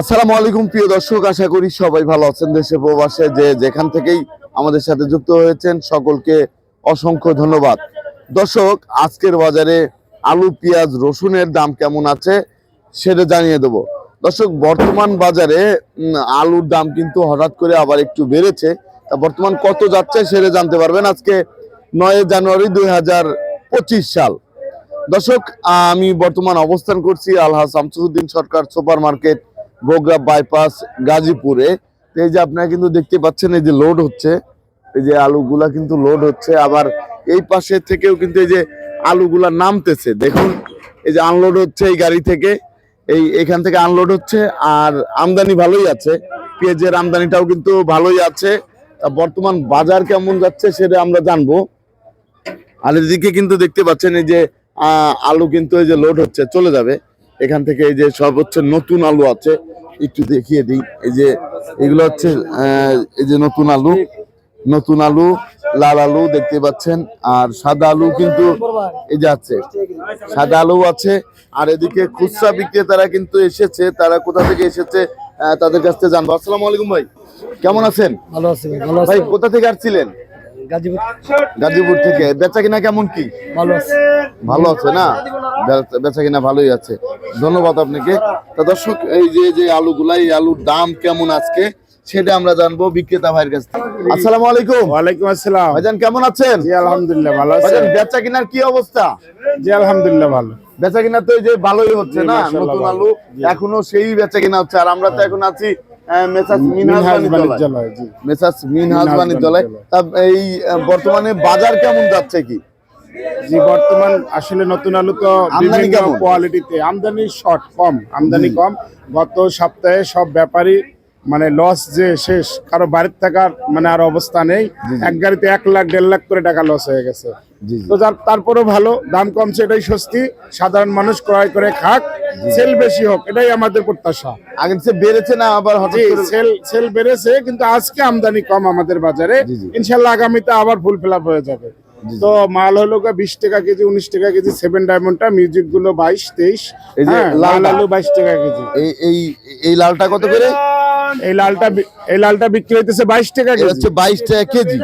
আসসালামু আলাইকুম, প্রিয় দর্শক, আশা করি সবাই ভালো আছেন দেশে প্রবাসে, যে যেখান থেকেই আমাদের সাথে যুক্ত হয়েছেন, সকলকে অসংখ্য ধন্যবাদ। দর্শক, আজকের বাজারে আলু, পেঁয়াজ, রসুনের দাম কেমন আছে সেটা জানিয়ে দেব। দর্শক, বর্তমান বাজারে আলুর দাম কিন্তু হঠাৎ করে আবার একটু বেড়েছে। তা বর্তমান কত যাচ্ছে সেটা জানতে পারবেন আজকে নয় জানুয়ারি দুই হাজার পঁচিশ সাল। দর্শক, আমি বর্তমান অবস্থান করছি Alha Shamsuddin Sarkar super market Bogura bypass গাজীপুরে। এই যে আপনারা কিন্তু দেখতে পাচ্ছেন, এই যে লোড হচ্ছে। এই যে আলুগুলা কিন্তু লোড হচ্ছে। আবার এই পাশে থেকেও কিন্তু এই যে আলুগুলা নামতেছে। দেখুন, এই যে আনলোড হচ্ছে এই গাড়ি থেকে। এই এখান থেকে আনলোড হচ্ছে আর আমদানি ভালোই আছে। পেঁয়াজের আমদানিটাও কিন্তু ভালোই আছে। বর্তমান বাজার কেমন যাচ্ছে সেটা আমরা জানব। আর এদিকে কিন্তু দেখতে পাচ্ছেন, এই যে আলু কিন্তু এই যে লোড হচ্ছে, চলে যাবে। এখান থেকে এই যে সর্বোচ্চ নতুন আলু আছে একটু দেখিয়ে দিই। এই যে এগুলো হচ্ছে এই যে নতুন আলু নতুন আলু লাল আলু দেখতে পাচ্ছেন আর সাদা আলু কিন্তু এই যে আছে। সাদা আলু আছে আর এদিকে খুচরা বিক্রেতারা কিন্তু এসেছে তারা কোথা থেকে এসেছে তাদের কাছ থেকে জানব। আসসালামু আলাইকুম ভাই কেমন আছেন? ভালো আছে। ভাই, কোথা থেকে আসছিলেন? গাজীপুর গাজীপুর থেকে। বেচা কিনা কেমন কি? ভালো আছে। ভালো আছে না? বেচা- কিনা ভালোই আছে। ধন্যবাদ আপনাকে। তা দর্শক এই যে যে আলুগুলা এই আলুর দাম কেমন আজকে সেটা আমরা জানব বিক্রেতা ভাইয়ের কাছ থেকে। আসসালামু আলাইকুম। ওয়ালাইকুম আসসালাম। ভাইজান কেমন আছেন? জি আলহামদুলিল্লাহ ভালো আছেন ভাইজান বেচা কিনার কি অবস্থা? জি আলহামদুলিল্লাহ ভালো। বেচা কিনা তো এই যে ভালোই হচ্ছে না? নতুন আলু এখনও সেই বেচা কিনা হচ্ছে। আর আমরা তো এখন আছি মিনহাজ বাণিজ্যালয়। মিনহাজ বাণিজ্যালয়। তা এই বর্তমানে বাজার কেমন যাচ্ছে কি? জি বর্তমান আসলে নতুন আলু তো বিভিন্ন? কোয়ালিটিতে আমদানি শর্ট কম আমদানি কম। গত সপ্তাহে সব ব্যাপারী মানে লস যে শেষ কারও বাড়ির থাকার মানে আর অবস্থা নেই। এক গাড়িতে এক লাখ দেড় লাখ করে টাকা লস হয়ে গেছে। তো যার তারপরেও ভালো দাম কমছে এটাই স্বস্তি। সাধারণ মানুষ ক্রয় করে খাক সেল বেশি হোক এটাই আমাদের প্রত্যাশা। আগের চেয়ে বেড়েছে না আবার সেল সেল বেড়েছে কিন্তু আজকে আমদানি কম আমাদের বাজারে। ইনশাল্লাহ আগামীতে আবার ফুল ফিল হয়ে যাবে। তো মাল হলো বিশ টাকা কেজি উনিশ টাকা কেজি সেভেন ডায়মন্ডটা মিউজিকগুলো বাইশ তেইশ। হ্যাঁ, লাল আলু বাইশ টাকা কেজি। এই এই লালটা কত করে? এই লালটা বি- এই লালটা বিক্রি হইতেছে বাইশ টাকা হচ্ছে বাইশ টাকা কেজি।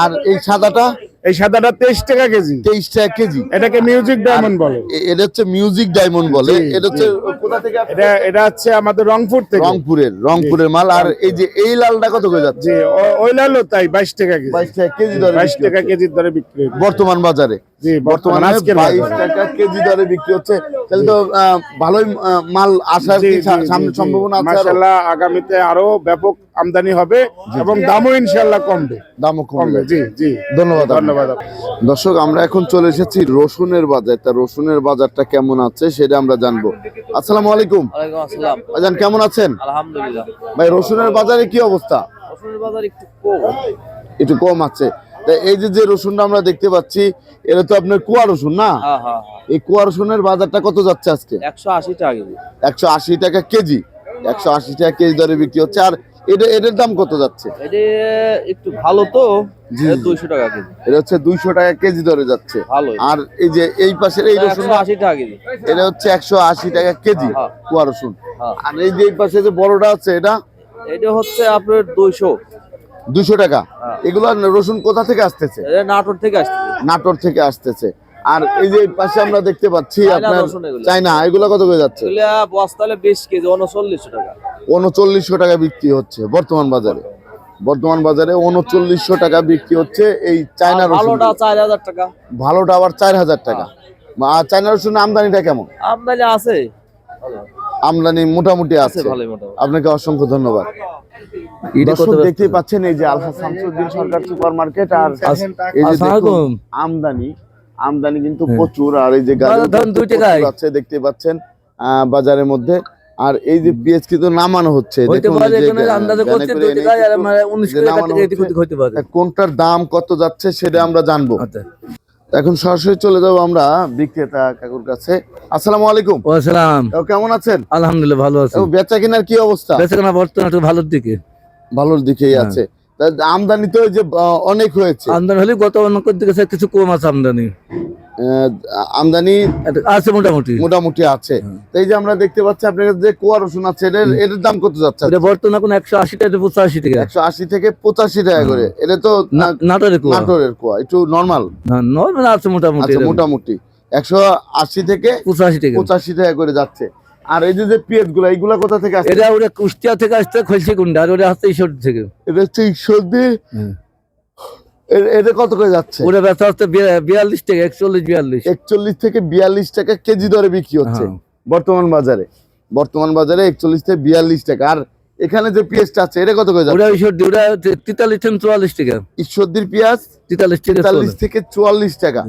আর এই সাদাটা এই সাদাটা তেইশ টাকা কেজি। তেইশ টাকা কেজি। এটাকে মিউজিক ডায়মন্ড বলে। এটা হচ্ছে মিউজিক ডায়মন্ড বলে। এটা হচ্ছে কোথা থেকে এটা এটা হচ্ছে আমাদের রংপুর থেকে। রংপুরের রংপুরের মাল। আর এই যে এই লালটা কত করে যাচ্ছে? ওই লালও তাই বাইশ টাকা কেজি। বাইশ টাকা কেজি দরে বাইশ টাকা। কেজির দরে বিক্রি বর্তমান বাজারে। জি বর্তমান আজকের বাইশ টাকা কেজি দরে বিক্রি হচ্ছে। তাহলে তো ভালোই মাল আসার সামনে সম্ভাবনা আছে মাশাআল্লাহ আগামীতে আরও ব্যাপক আমদানি হবে এবং দামও ইনশাল্লাহ কমবে। দামও কমবে। কমবে জি জি। ধন্যবাদ ধন্যবাদ। দর্শক আমরা এখন চলে এসেছি রসুনের বাজার। তা রসুনের বাজারটা কেমন আছে সেটা আমরা জানব। আসসালামু আলাইকুম। আসসালাম। ভাইজান কেমন আছেন? আলহামদুলিল্লাহ। ভাই রসুনের বাজারে কি অবস্থা? রসুনের বাজার একটু কম। একটু কম আছে। তা এই যে যে রসুনটা আমরা দেখতে পাচ্ছি এটা তো আপনার কুয়া রসুন না? হ্যাঁ হ্যাঁ হ্যাঁ। এই কুয়া রসুনের বাজারটা কত যাচ্ছে আজকে? একশো আশি টাকা একশো আশি টাকা কেজি। একশো আশি টাকা কেজি দরে বিক্রি হচ্ছে। আর এটা এটার দাম কত যাচ্ছে? এটা একটু ভালো তো। দুইশো টাকা কেজি। এটা হচ্ছে দুইশো টাকা কেজি দরে যাচ্ছে। ভালো আর এই যে এই পাশের এই রসুন আশি টাকা কেজি। এটা হচ্ছে একশো আশি টাকা কেজি হ্যাঁ। কুয়া রসুন। হ্যাঁ। আর এই যে এই পাশে যে বড়টা আছে এটা? এটা হচ্ছে আপনার দুইশো। দুশো টাকা। হ্যাঁ। এগুলো রসুন কোথা থেকে আসতেছে? নাটোর থেকে আসছে নাটোর থেকে আসতেছে। আর এই যে পাশে আমরা দেখতে পাচ্ছি আপনার। চাইনা এগুলো। কত করে যাচ্ছে? এগুলা বস্তালে বিশ কেজি উনচল্লিশশো টাকা। উনচল্লিশশো টাকা বিক্রি হচ্ছে বর্তমান বাজারে। বর্তমান বাজারে উনচল্লিশশো টাকা বিক্রি হচ্ছে এই চায়না রসুন ভালোটা চার হাজার টাকা। ভালোটা আবার চার হাজার টাকা। আর চায়না রসুন আমদানিটা কেমন? আমদানি আছে। আমদানি মোটামুটি আছে আছে। ভালোই মোটামুটি। আপনাকে অসংখ্য ধন্যবাদ। দেখতে পাচ্ছেন এই যে আলফা শামসুদ্দিন সরকার সুপার মার্কেট আর এই যে আমদানি আমদানি কিন্তু প্রচুর আর এই যে। আছে দেখতে পাচ্ছেন আহ, বাজারের মধ্যে। আর এই যে পেঁয়াজ কিন্তু নামানো হচ্ছে কোনটার দাম কত যাচ্ছে সেটা আমরা জানব। আচ্ছা। এখন সরাসরি চলে যাব আমরা বিক্রেতা কাকুর কাছে। আসসালামু আলাইকুম। ওয়াসালাম তো কেমন আছেন? আলহামদুলিল্লাহ ভালো আছি। বেচা কেনার কি অবস্থা? বেচাকেনা বর্তমান একটু ভালোর দিকে। ভালোর দিকেই হ্যাঁ। আছে। আমদানি তো যে অনেক হয়েছে। আমদানি হলে গত অনেক দিকে কিছু কম আছে আমদানি। আমদানি আছে মোটামুটি। মোটামুটি আছে। এই যে আমরা দেখতে পাচ্ছি আপনার কাছে যে কুয়া রসুন আছে এটার এটার দাম কত যাচ্ছে? এটা বর্তমান এখন একশো আশি টাকা পঁচাশি টাকা। একশো আশি থেকে পঁচাশি টাকা করে। এটা তো নাটোরের কুয়া। নাটোরের কুয়া। একটু নর্মাল? নর্মাল আছে মোটামুটি আচ্ছা মোটামুটি। একশো আশি থেকে পঁচাশি টাকা। পঁচাশি টাকা করে যাচ্ছে। আর এই যে পেঁয়াজগুলা এইগুলা কোথা থেকে আসছে? এটা ওটা কুষ্টিয়া থেকে আসতে খলসি কুন্ডা আর ওটা আসতে ঈশ্বর থেকে। এটা হচ্ছে ঈশ্বরদী। এটা কত করে যাচ্ছে? ওটা ব্যথা বিয়া- বিয়াল্লিশ টাকা একচল্লিশ বিয়াল্লিশ। একচল্লিশ থেকে বিয়াল্লিশ টাকা কেজি দরে বিক্রি হচ্ছে। হ্যাঁ। বর্তমান বাজারে। বর্তমান বাজারে একচল্লিশ থেকে বিয়াল্লিশ টাকা। আর এখানে যে পেঁয়াজটা আছে এটা কত করে যাচ্ছে? ওটা ঈশ্বর ওটা তেতাল্লিশ থেকে চুয়াল্লিশ টাকা। ঈশ্বরদীর পেঁয়াজ তেতাল্লিশ থেকে তেতাল্লিশ থেকে চুয়াল্লিশ টাকা।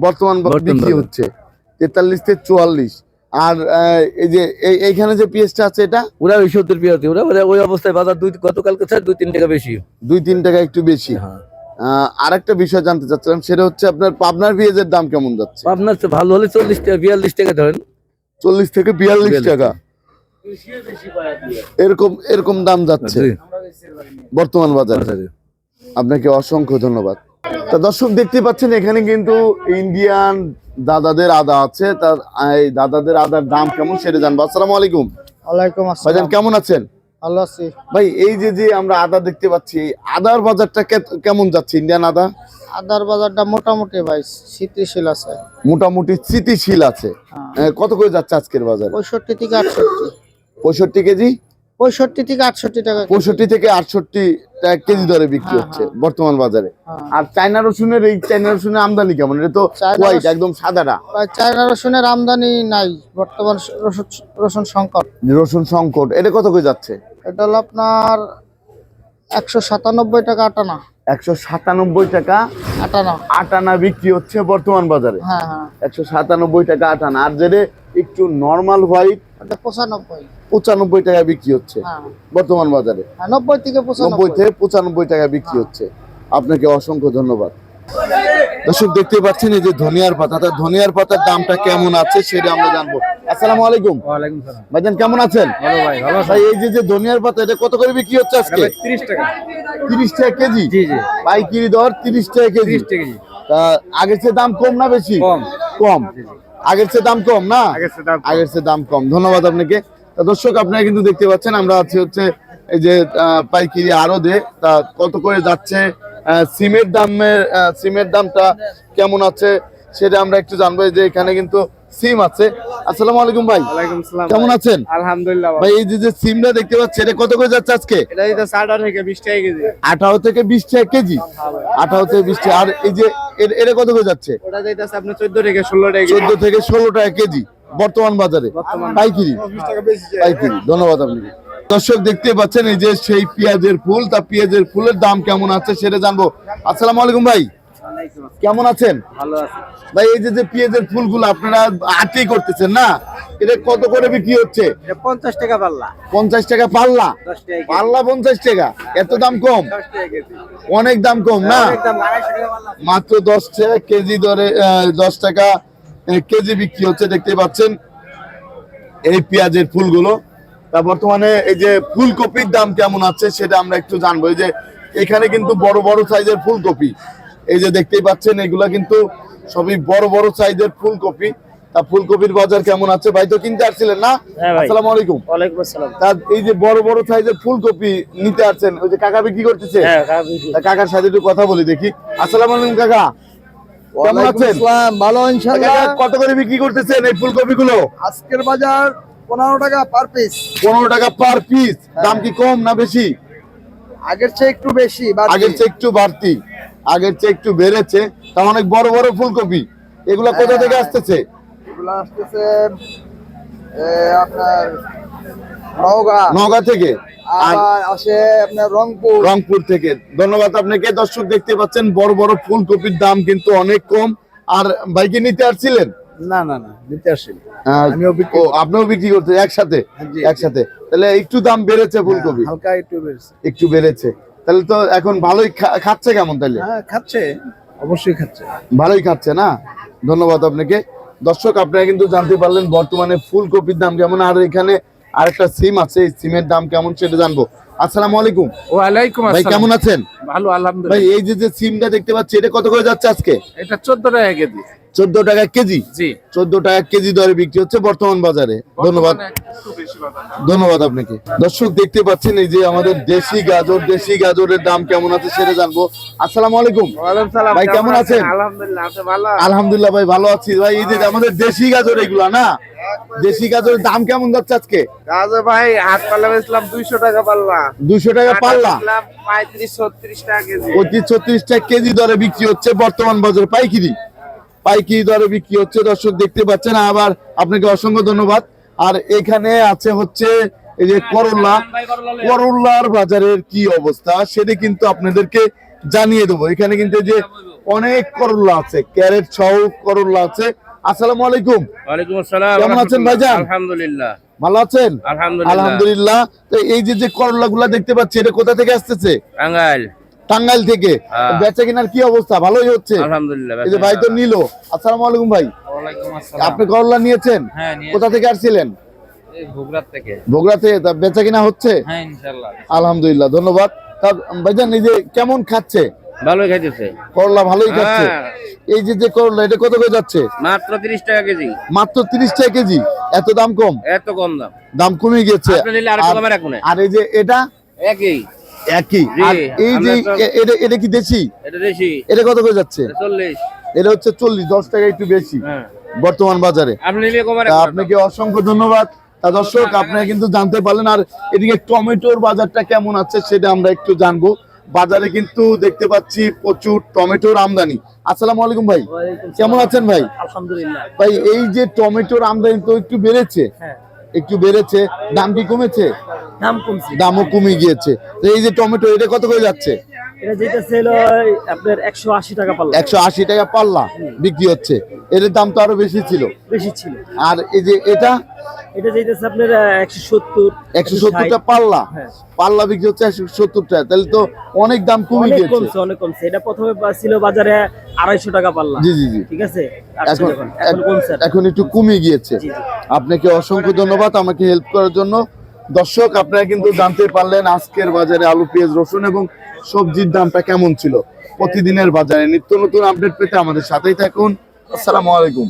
বর্তমান বিক্রি হচ্ছে তেতাল্লিশ থেকে চুয়াল্লিশ। আর এই যে এইখানে যে পেঁয়াজটা আছে এটা? ওরা ঈশ্বরদের বিয়াতে ওরা ওরা ওই অবস্থায় বাজার দুই গতকালকে স্যার দুই তিন টাকা বেশি। দুই তিন টাকা একটু বেশি। হ্যাঁ। আহ, আরেকটা বিষয় জানতে চাচ্ছিলাম সেটা হচ্ছে আপনার পাবনার পেঁয়াজের দাম কেমন যাচ্ছে? পাবনার তো ভালো হলে চল্লিশ টাকা বিয়াল্লিশ টাকা ধরেন। চল্লিশ থেকে বিয়াল্লিশ টাকা। এরকম এরকম দাম যাচ্ছে বর্তমান বাজারে। বাজারে। আপনাকে অসংখ্য ধন্যবাদ। তা দর্শক দেখতে পাচ্ছেন এখানে কিন্তু ইন্ডিয়ান দাদাদের আদা আছে তার এই দাদাদের আদার দাম কেমন সেটা জানব। আসসালামু আলাইকুম। ওয়ালাইকুম ভাইজান আসসালাম কেমন আছেন? ভালো আছি। ভাই এই যে যে আমরা আদা দেখতে পাচ্ছি এই আদার বাজারটা কেমন যাচ্ছে ইন্ডিয়ান আদা? আদার বাজারটা মোটামুটি ভাই স্থিতিশীল আছে। মোটামুটি স্থিতিশীল আছে। হ্যাঁ। কত করে যাচ্ছে আজকের বাজার? পঁয়ষট্টি থেকে আটষট্টি। পঁয়ষট্টি কেজি? পঁয়ষট্টি থেকে আটষট্টি টাকা। পঁয়ষট্টি থেকে আটষট্টি টাকা কেজি দরে বিক্রি হ্যাঁ, হচ্ছে বর্তমান বাজারে। হ্যাঁ। আর চায়না রসুনের এই চায়না রসুনের আমদানি কেমন? এটা তো হোয়াইট একদম সাদাটা। চায়না রসুনের আমদানি নাই বর্তমান রসুন রসুন সংকট। রসুন সংকট এটা কত করে যাচ্ছে? এটা হলো আপনার একশো সাতানব্বই টাকা আটানা। একশো সাতানব্বই টাকা আটানা। আটানা বিক্রি হচ্ছে বর্তমান বাজারে। হ্যাঁ হ্যাঁ। একশো সাতানব্বই টাকা আটানা। আর যেটা একটু নর্মাল হোয়াইট পঁচানব্বই। পঁচানব্বই টাকা বিক্রি হচ্ছে হ্যাঁ। বর্তমান বাজারে। হ্যাঁ নব্বই থেকে নব্বই থেকে পঁচানব্বই টাকা বিক্রি হচ্ছে। আপনাকে অসংখ্য ধন্যবাদ। দর্শক দেখতে পাচ্ছেন এই যে ধনিয়ার পাতা তার ধনিয়ার পাতার দামটা কেমন আছে সেটা আমরা জানব। আসসালামু আলাইকুম। ওয়ালাইকুম সালাম। ভাইজান কেমন আছেন? ভালো ভাই ভালো ভাই এই যে যে ধনিয়ার পাতা এটা কত করে বিক্রি হচ্ছে আজকে? টাকা। তিরিশ টাকা কেজি? জি জি। পাইকারি দর তিরিশ টাকা কেজি। টাকা তা আগের চেয়ে দাম কম না বেশি? কম। কম। আগের চেয়ে দাম কম না? আগের চেয়ে দাম কম। আগের চেয়ে দাম কম। ধন্যবাদ আপনাকে। দর্শক আপনারা কিন্তু দেখতে পাচ্ছেন আমরা আছি হচ্ছে এই যে পাইকারি আরও দে তা কত করে যাচ্ছে? সিমের দামের সিমের দামটা কেমন আছে? সেটা আমরা একটু জানব। যে এখানে কিন্তু সিম আছে। আসসালামু আলাইকুম ভাই। ওয়ালাইকুম আসসালাম কেমন আছেন? আলহামদুলিল্লাহ ভাই এই যে যে সিমটা দেখতে পাচ্ছি এটা কত করে যাচ্ছে আজকে? এটা দিতে ষাট থেকে বিশ টাকা কেজি। আঠারো থেকে বিশ টাকা কেজি? আঠারো থেকে বিশ টাকা। আর এই যে এর- এটা কত করে যাচ্ছে? ওটা দিতেছে আপনার চোদ্দ থেকে ষোলো টাকা চোদ্দ থেকে ষোলো টাকা কেজি বর্তমান বাজারে। পাইকারি। পাইকারি। ধন্যবাদ আপনাকে। দর্শক দেখতে পাচ্ছেন এই যে সেই পেঁয়াজের ফুল তা পেঁয়াজের ফুলের দাম কেমন আছে সেটা জানব। আসসালামু আলাইকুম ভাই। কেমন আছেন? ভালো আছে। ভাই এই যে যে পেঁয়াজের ফুলগুলো আপনারা আটি করতেছেন না? এটা কত করে বিক্রি হচ্ছে? পঞ্চাশ টাকা পাল্লা। পঞ্চাশ টাকা পাল্লা? পাল্লা পঞ্চাশ টাকা। এত দাম কম? কেজি। অনেক দাম কম না? মাত্র দশ টাকা কেজি দরে আহ, দশ টাকা কেজি বিক্রি হচ্ছে দেখতে পাচ্ছেন। এই পেঁয়াজের ফুলগুলো। তা বর্তমানে এই যে ফুলকপির দাম কেমন আছে সেটা আমরা একটু জানব। এই যে এখানে কিন্তু বড় বড় সাইজের ফুলকপি। এই যে দেখতেই পাচ্ছেন এগুলা কিন্তু সবই বড় বড় সাইজের ফুলকপি। তা ফুলকপির বাজার কেমন আছে? ভাই তো কিনতে আসছিলেন না? হ্যাঁ। আসসালামু আলাইকুম। ওয়ালাইকুম আসসালাম। তা এই যে বড় বড় সাইজের ফুলকপি নিতে আসছেন ওই যে কাকা বিক্রি করতেছে? হ্যাঁ কাকা তা কাকার সাথে একটু কথা বলি দেখি। আসসালামু আলাইকুম কাকা। কেমন আছেন? ভালো কাকা, কত করে বিক্রি করতেছেন এই ফুলকপি গুলো আজকের বাজার পনেরো টাকা পার পিস পনেরো টাকা পার পিস দাম কি কম না বেশি? আগের চেয়ে একটু বেশি আগের চেয়ে একটু বাড়তি। আগের চেয়ে একটু বেড়েছে তা অনেক বড় বড় ফুলকপি। এগুলা কোথা থেকে আসতেছে? এগুলো আসতেছে আপনার নওগাঁ। থেকে? আসে আপনার রংপুর। রংপুর থেকে। ধন্যবাদ আপনাকে। দর্শক দেখতে পাচ্ছেন বড় বড় ফুলকপির দাম কিন্তু অনেক কম। আর বাইকে নিতে আসছিলেন? না না না দিতে আসেনি। বিক্রি ও আপনিও বিক্রি করতে একসাথে। একসাথে। তাহলে একটু দাম বেড়েছে ফুলকপি? হালকা একটু বেড়েছে। একটু বেড়েছে। তাহলে তো এখন ভালোই খাচ্ছে কেমন তাহলে হ্যাঁ খাচ্ছে। অবশ্যই খাচ্ছে। ভালোই খাচ্ছে না? ধন্যবাদ আপনাকে। দর্শক আপনারা কিন্তু জানতে পারলেন বর্তমানে ফুলকপির দাম কেমন আর এখানে আরেকটা সিম আছে এই সিমের দাম কেমন সেটা জানব। আসসালামু আলাইকুম। ওয়ালাইকুম ভাই কেমন আছেন? ভালো ভাই আলহামদুলিল্লাহ এই যে যে সিমটা দেখতে পাচ্ছি এটা কত করে যাচ্ছে আজকে? এটা চোদ্দ টাকা কেজি। চোদ্দ টাকা কেজি। চোদ্দ টাকা কেজি দরে বিক্রি হচ্ছে বর্তমান বাজারে। ধন্যবাদ। ধন্যবাদ আপনাকে। দর্শক দেখতে পাচ্ছেন এই যে আমাদের দেশি গাজর দেশি গাজরের দাম কেমন আছে সেটা জানব। আসসালামু আলাইকুম। ভাই কেমন আছেন? আলহামদুলিল্লাহ ভাই ভালো আছি। ভাই এই যে আমাদের দেশি গাজর এগুলা না? দেশি গাজরের দাম কেমন যাচ্ছে আজকে? গাজর ভাই হাত পাল্লা বেচলাম দুইশো টাকা পাল্লা। দুশো টাকা পাল্লা? পঁয়ত্রিশ ছত্রিশ টাকা কেজি। পঁচিশ ছত্রিশ টাকা কেজি দরে বিক্রি হচ্ছে বর্তমান বাজারে পাইকিরি। পাইকিরি দরে বিক্রি হচ্ছে দর্শক দেখতে পাচ্ছেন। আবার আপনাকে অসংখ্য ধন্যবাদ। আর এখানে আছে হচ্ছে এই যে করল্লা করল্লার বাজারের কি অবস্থা সেটা কিন্তু আপনাদেরকে জানিয়ে দেবো। এখানে কিন্তু যে অনেক করল্লা আছে ক্যারেট সহ করল্লা আছে। আসসালামু আলাইকুম। ওয়ালাইকুম আসসালাম। কেমন আছেন ভাইজান? আলহামদুলিল্লাহ। ভালো আছেন? আলহামদুলিল্লাহ। আলহামদুলিল্লাহ। তো এই যে যে করলা গুলা দেখতে পাচ্ছি এটা কোথা থেকে আসতেছে? টাঙ্গাইল। টাঙ্গাইল থেকে। হ্যাঁ। বেচা কেনার কি অবস্থা? ভালোই হচ্ছে। আলহামদুলিল্লাহ এই যে ভাই তো নিল। আসসালামু আলাইকুম ভাই। আপনি করলা নিয়েছেন? হ্যাঁ কোথা থেকে আসছিলেন? ভোগরাত থেকে। তা বেচা কিনা হচ্ছে? হ্যাঁ আলহামদুলিল্লাহ ধন্যবাদ। তা ভাইজান এই যে কেমন খাচ্ছে? ভালোই খাইতেছে। করলা ভালোই খাচ্ছে। এই যে যে করলা এটা কত করে যাচ্ছে? মাত্র 30 টাকা কেজি। মাত্র তিরিশ টাকা কেজি। এত দাম কম? এত কম দাম। দাম কমে গেছে আর- আর এই যে এটা? একই। একই। আর এই যে এটা এটা কি দেশি? এটা বেশি এটা কত করে যাচ্ছে? 40 এটা হচ্ছে চল্লিশ দশ টাকা একটু বেশি। হ্যাঁ। বর্তমান বাজারে। আপনাকে অসংখ্য ধন্যবাদ। দর্শক আপনারা কিন্তু জানতে পারলেন আর এদিকে টমেটোর বাজারটা কেমন আছে সেটা আমরা একটু জানব। বাজারে কিন্তু দেখতে পাচ্ছি প্রচুর টমেটোর আমদানি। আসসালামু আলাইকুম ভাই। কেমন আছেন ভাই? আলহামদুলিল্লাহ। ভাই এই যে টমেটোর আমদানি তো একটু বেড়েছে। হ্যাঁ। একটু বেড়েছে। দাম কি কমেছে? দাম কমছে। দামও কমে গিয়েছে। তো এই যে টমেটো এটা কত করে যাচ্ছে? এটা যেটা সেল আপনার একশো আশি টাকা পাল্লা। একশো আশি টাকা পাল্লা বিক্রি হচ্ছে। এর দাম তো আরও বেশি ছিল। বেশি ছিল। আর এই যে এটা? এটা যেতেছে আপনার একশো সত্তর। একশো সত্তরটা পাল্লা? হ্যাঁ। পাল্লা বিক্রি হচ্ছে একশো সত্তর টাকা তাহলে তো অনেক দাম কমে অনেক কমছে অনেক কমছে। এটা প্রথমে ছিল বাজারে আড়াইশো টাকা পাল্লা। জি জি জি। ঠিক আছে? এখন এখন কমছে এখন একটু কমে গিয়েছে। আপনাকে অসংখ্য ধন্যবাদ আমাকে হেল্প করার জন্য। দর্শক, আপনারা কিন্তু জানতে পারলেন আজকের বাজারে আলু, পেঁয়াজ, রসুন এবং সবজির দামটা কেমন ছিল। প্রতিদিনের বাজারে নিত্য নতুন আপডেট পেতে আমাদের সাথেই থাকুন। আসসালামু আলাইকুম।